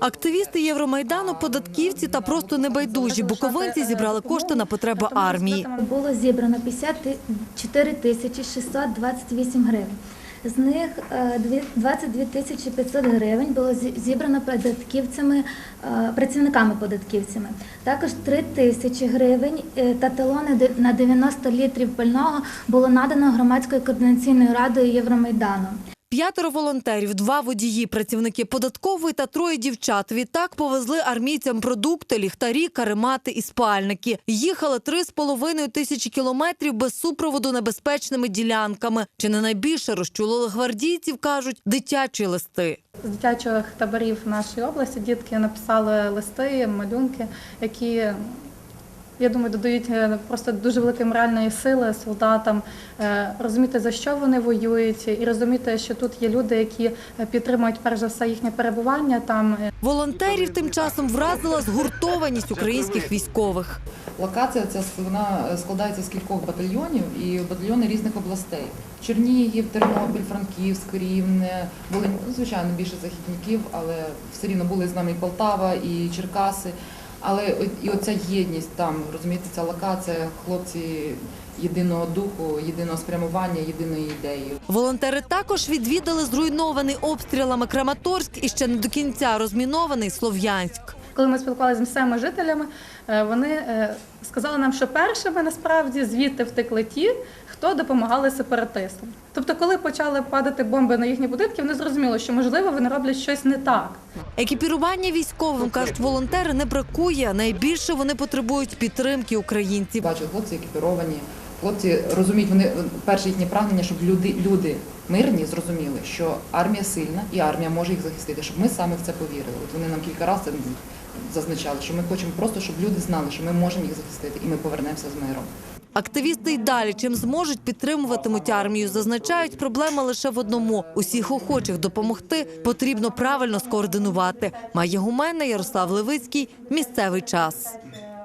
Активісти Євромайдану, податківці та просто небайдужі буковинці зібрали кошти на потреби армії. Було зібрано 54 тисячі 628 гривень. З них е, дві- 22 тисячі 500 гривень було зібрано податківцями, е, працівниками податківцями. Також 3 тисячі гривень е, та талони на 90 літрів пального було надано громадською координаційною радою Євромайдану. П'ятеро волонтерів, два водії, працівники податкової та троє дівчат. Відтак повезли армійцям продукти, ліхтарі, каремати і спальники. Їхали три з половиною тисячі кілометрів без супроводу небезпечними ділянками. Чи не найбільше розчулили гвардійців, кажуть, дитячі листи. З дитячих таборів нашої області дітки написали листи, малюнки, які, я думаю, додають е, просто дуже великої моральної сили солдатам е, розуміти, за що вони воюють, і розуміти, що тут є люди, які е, підтримують перш за все їхнє перебування там. Волонтерів тим часом вразила згуртованість українських військових. Локація ця вона складається з кількох батальйонів і батальйони різних областей: Чернігів, Тернопіль, Франківськ, Рівне, Волинь. Ну, звичайно, більше західників, але все рівно були з нами і Полтава, і Черкаси. Але і оця єдність там, розумієте, ця локація, хлопці єдиного духу, єдиного спрямування, єдиної ідеї. Волонтери також відвідали зруйнований обстрілами Краматорськ і ще не до кінця розмінований Слов'янськ. Коли ми спілкувалися з місцевими жителями, е, вони е, сказали нам, що першими насправді звідти втекли ті, хто допомагали сепаратистам. Тобто, коли почали падати бомби на їхні будинки, вони зрозуміли, що можливо вони роблять щось не так. Екіпірування військовим кажуть, волонтери не бракує. Найбільше вони потребують підтримки українців. Бачу, хлопці екіпіровані, хлопці розуміють, вони перше їхнє прагнення, щоб люди, люди мирні зрозуміли, що армія сильна і армія може їх захистити, щоб ми саме в це повірили. От вони нам кілька разів зазначали, що ми хочемо просто, щоб люди знали, що ми можемо їх захистити, і ми повернемося з миром. Активісти й далі чим зможуть підтримуватимуть армію. Зазначають, проблема лише в одному: усіх охочих допомогти потрібно правильно скоординувати. Має гумена Ярослав Левицький. Місцевий час.